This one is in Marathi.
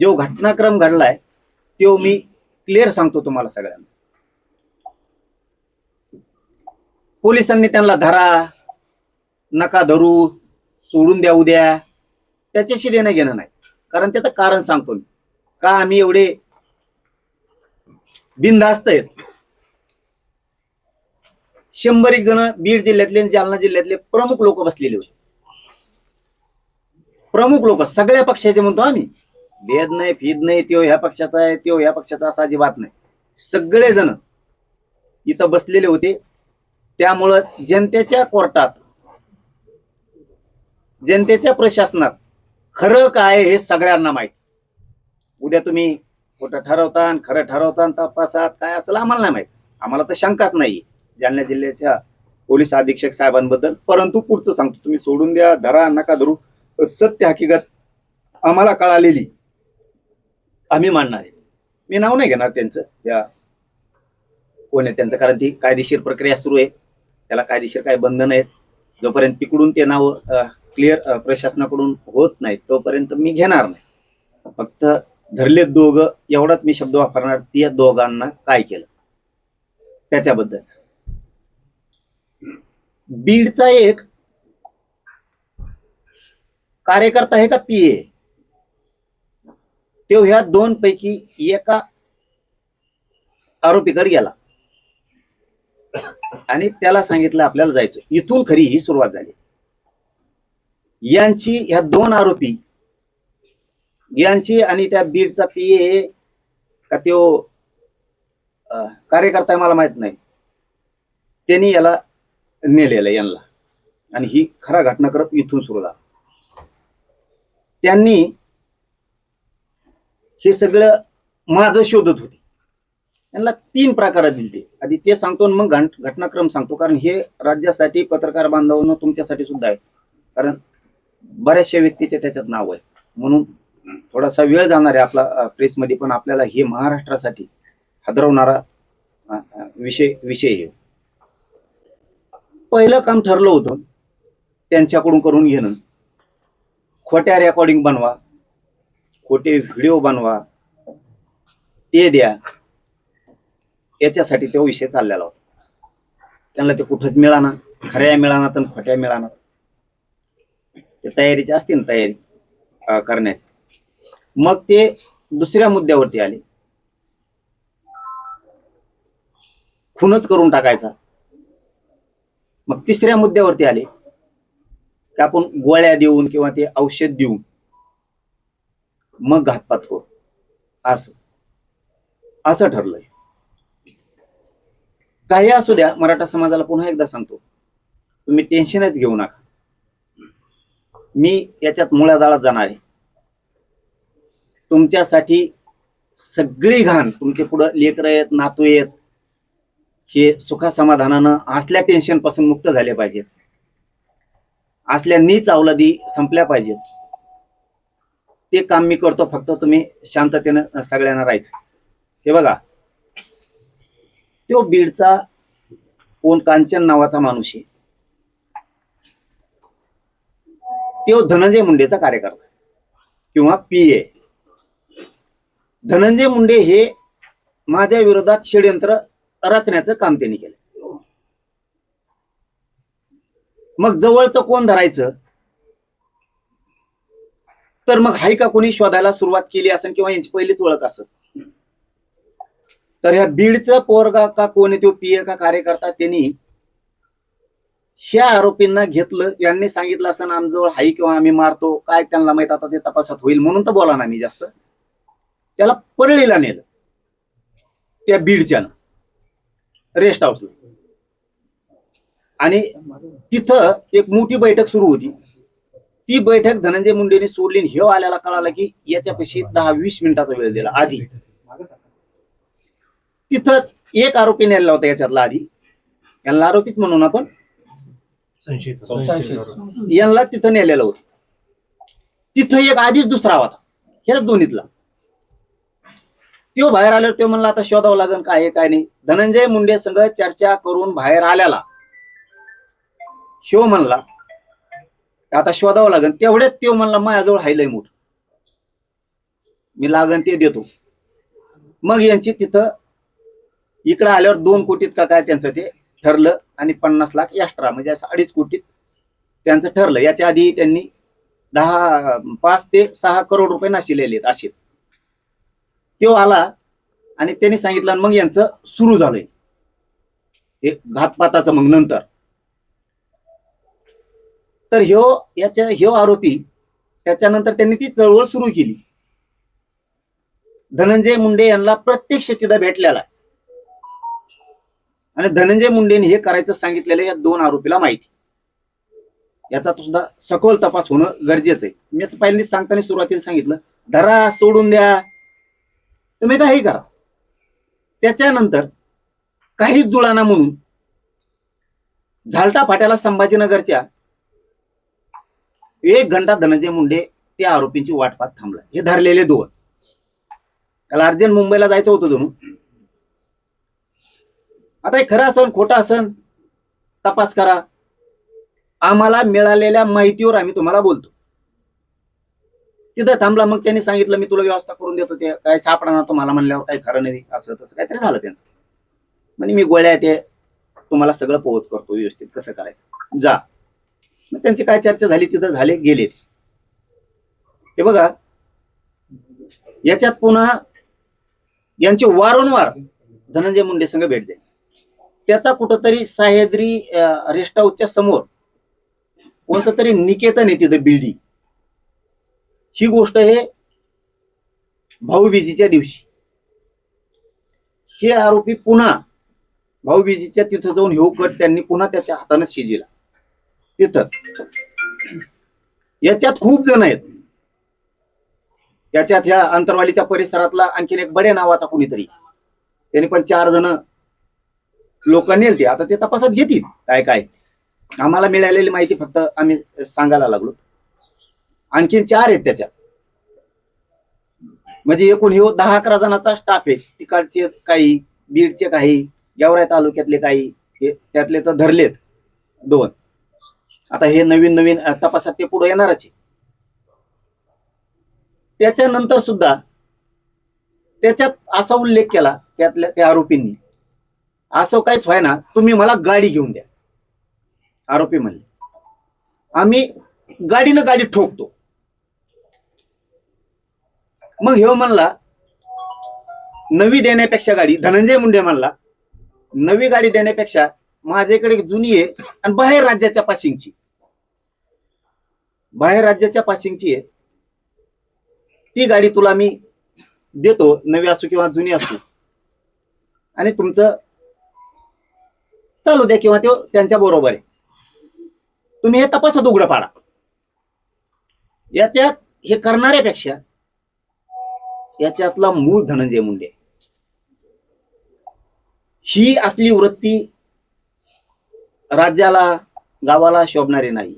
जो घटनाक्रम घडलाय तो मी क्लिअर सांगतो तुम्हाला सगळ्यांना. पोलिसांनी त्यांना धरा नका धरू सोडून द्या उद्या. त्याच्याशी देणं घेणं नाही. कारण त्याचं कारण सांगतो मी. का आम्ही एवढे बिनधास्त आहेत? शंभर एक जण बीड जिल्ह्यातले आणि जालना जिल्ह्यातले प्रमुख लोक बसलेले होते. प्रमुख लोक सगळ्या पक्षाचे म्हणतो आम्ही. भेद नाही फीद नाही त्यो ह्या पक्षाचा आहे त्यो ह्या पक्षाचा असा अजिबात नाही. सगळे जण इथं बसलेले होते. त्यामुळं जनतेच्या कोर्टात जनतेच्या प्रशासनात खरं काय हे सगळ्यांना माहीत. उद्या तुम्ही कुठं ठरवता खरं ठरवता तपासात काय असेल आम्हाला नाही माहीत. आम्हाला तर शंकाच नाही जालना जिल्ह्याच्या पोलीस अधीक्षक साहेबांबद्दल. परंतु पुढचं सांगतो. तुम्ही सोडून द्या धरा नका धरू. सत्य हकीकत आम्हाला कळालेली. आम्ही मानणार आहे. मी नाव नाही घेणार त्यांचं. त्या कोण आहे त्यांचं? कारण ती कायदेशीर प्रक्रिया सुरू आहे. त्याला कायदेशीर काही बंधन आहेत जोपर्यंत तिकडून ते नाव क्लिअर प्रशासनाकडून होत नाहीत तोपर्यंत मी घेणार नाही. फक्त धरले दोघं एवढाच मी शब्द वापरणार त्या दोघांना काय केलं? त्याच्याबद्दलच. बीडचा एक कार्यकर्ता आहे का? पीए तो ह्या दोन पैकी एका आरोपीकडे गेला. आणि त्याला सांगितलं आपल्याला जायचं इथून खरी ही सुरुवात झाली. यांची ह्या दोन आरोपी यांची आणि त्या बीडचा पीए का त्यो कार्यकर्ता मला माहीत नाही. त्यांनी याला नेलेलं यांना. आणि ही खरा घटनाक्रम इथून सुरू झाला. त्यांनी हे सगळं माझं शोधत होते. यांना तीन प्रकारात ते आधी ते सांगतो आणि मग घट- घटनाक्रम सांगतो. कारण हे राज्यासाठी पत्रकार बांधवांनो तुमच्यासाठी सुद्धा आहे. कारण बऱ्याचशा व्यक्तीचे त्याच्यात नाव आहे. म्हणून थोडासा वेळ जाणार आहे आपला प्रेसमध्ये पण आपल्याला हे महाराष्ट्रासाठी हादरवणारा विषय विषय आहे. पहिलं काम ठरलं होतं त्यांच्याकडून करून घेणं. खोट्या रेकॉर्डिंग बनवा. खोटे व्हिडिओ बनवा. ते द्या. याच्यासाठी तो विषय चाललेला होता. त्यांना ते कुठंच मिळाना खऱ्या मिळाना तर खोट्या मिळाना. ते तयारीची असतील तयारी अं, करण्याची. मग ते दुसऱ्या मुद्द्यावरती आले. खूनच करून टाकायचा. मग तिसऱ्या मुद्द्यावरती आले. की आपण गोळ्या देऊन किंवा ते औषध देऊन मग घातपात करू. असं. असं ठरलंय. काही असू द्या मराठा समाजाला पुन्हा एकदा सांगतो. तुम्ही टेन्शनच घेऊ नका. मी याच्यात मुळ्या जाणार आहे. तुमच्यासाठी सगळी घाण तुमचे पुढं लेकर आहेत नातू आहेत हे सुखासमाधानानं असल्या टेन्शनपासून मुक्त झाले पाहिजेत. असल्या नीच अवलादी संपल्या पाहिजेत. ते काम मी करतो फक्त तुम्ही शांततेनं सगळ्यांना राहायचं. हे बघा. तो बीडचा कोण कांचन नावाचा माणूस आहे. तो धनंजय मुंडेचा कार्यकर्ता किंवा पी ए धनंजय मुंडे हे माझ्या विरोधात षडयंत्र रचण्याचं काम त्यांनी केलं. मग जवळचं कोण धरायचं? तर मग हाय का कोणी शोधायला सुरुवात केली असेल किंवा यांची पहिलीच ओळख असत तर ह्या बीडचं पोरगा का कोणी तो पीए का कार्यकर्ता त्यांनी ह्या आरोपींना घेतलं. यांनी सांगितलं असं आमजवळ हाई किंवा आम्ही मारतो. काय त्यांना माहीत आता ते तपासात होईल म्हणून तर बोला ना मी जास्त. त्याला परळीला नेलं. त्या बीडच्यानं. रेस्ट हाऊसला. आणि तिथं एक मोठी बैठक सुरू होती. ती बैठक धनंजय मुंडेने सोडली आणि ह्यो आल्याला कळाला की याच्यापेक्षा दहा वीस मिनिटाचा वेळ दिला. आधी. तिथंच एक आरोपी नेला होता याच्यातला आधी. यांना आरोपीच म्हणून आपण यांना तिथं नेलेलं होतं. तिथं एक आधीच दुसरा होता. ह्याच दोन्हीतला. तो बाहेर आल्यावर तो म्हणला आता शोधावं लागेल काय आहे काय नाही. धनंजय मुंडे संघ चर्चा करून बाहेर आल्याला ह्यो म्हणला आता शोधावं लागेल तेवढ्यात तो म्हणला माझ्याजवळ हायलय मोठ. मी लागन ते देतो. मग यांची तिथं इकडं आल्यावर दोन कोटीत का काय त्यांचं ते ठरलं आणि पन्नास लाख एक्स्ट्रा म्हणजे असं अडीच कोटीत त्यांचं ठरलं. याच्या आधी त्यांनी दहा पाच ते सहा करोड रुपये नाशिलेले आहेत असे. तो आला आणि त्यांनी सांगितलं आणि मग यांचं सुरू झालंय. हे घातपाताचं मग नंतर. तर ह्यो याच्या ह्यो आरोपी त्याच्यानंतर त्यांनी ती चळवळ सुरू केली. धनंजय मुंडे यांना प्रत्यक्ष तिथं भेटलेला आणि धनंजय मुंडेने हे करायचं सांगितलेलं या दोन आरोपीला माहिती. याचा सुद्धा सखोल तपास होणं गरजेचं आहे. मी असं पहिल्यांदा सांगताना सुरुवातीला सांगितलं धरा सोडून द्या. तुम्ही काही करा. त्याच्यानंतर काही जुळाना म्हणून झालटा फाट्याला संभाजीनगरच्या एक घंटा धनंजय मुंडे त्या आरोपींची वाट पाहत थांबला हे धरलेले दोन. त्याला अर्जंट मुंबईला जायचं होतं जणू आता हे खरं असन खोटं असन तपास करा. आम्हाला मिळालेल्या माहितीवर आम्ही तुम्हाला बोलतो. तिथं थांबला मग त्यांनी सांगितलं मी तुला व्यवस्था करून देतो ते काय सापडणार तुम्हाला म्हणल्यावर काही खरं नाही असं तसं काहीतरी झालं त्यांचं. म्हणजे मी गोळ्या ते तुम्हाला सगळं पोहोच करतो व्यवस्थित कसं करायचं? जा. मग त्यांची काय चर्चा झाली तिथं झाले गेले. हे बघा याच्यात पुन्हा यांची वारंवार धनंजय मुंडे संघ भेट द्या त्याचा कुठंतरी सह्याद्री रेस्ट हाऊसच्या समोर कोणतं तरी निकेतन आहे तिथं बिल्डिंग ही गोष्ट हे भाऊबीजीच्या दिवशी. हे आरोपी पुन्हा भाऊबीजीच्या तिथं जाऊन ह्यो कट त्यांनी पुन्हा त्याच्या हाताने शिजिला तिथंच याच्यात खूप जण आहेत. याच्यात ह्या अंतरवालीच्या परिसरातला आणखीन एक बडे नावाचा कुणीतरी. त्यांनी पण चार जण लोक नेलते. आता ते तपासात घेतील काय काय. आम्हाला मिळालेली माहिती फक्त आम्ही सांगायला लागलो. आणखीन चार आहेत त्याच्यात. म्हणजे एकूण हे दहा अकरा जणांचा स्टाफ आहे. तिकडचे काही बीडचे काही गेवराय तालुक्यातले काही त्यातले तर धरलेत दोन. आता हे नवीन नवीन तपासात ते पुढे येणारच आहे. त्याच्यानंतर सुद्धा त्याच्यात असा उल्लेख केला त्यातल्या त्या आरोपींनी. असं काहीच व्हायना तुम्ही मला गाडी घेऊन द्या. आरोपी म्हणले. आम्ही गाडीनं गाडी ठोकतो. मग ह्यो म्हणला नवी देण्यापेक्षा गाडी धनंजय मुंडे म्हणला नवी गाडी देण्यापेक्षा माझ्याकडे जुनी आहे आणि बाहेर राज्याच्या पासिंगची बाहेर राज्याच्या पासिंगची आहे. ती गाडी तुला मी देतो नवी असो किंवा जुनी असो. आणि तुमचं चालू द्या किंवा ते त्यांच्या बरोबर आहे. तुम्ही हे तपासात उघडं पाडा. याच्यात हे करणाऱ्यापेक्षा याच्यातला मूळ धनंजय मुंडे. ही असली वृत्ती राज्याला गावाला शोभणारी नाही.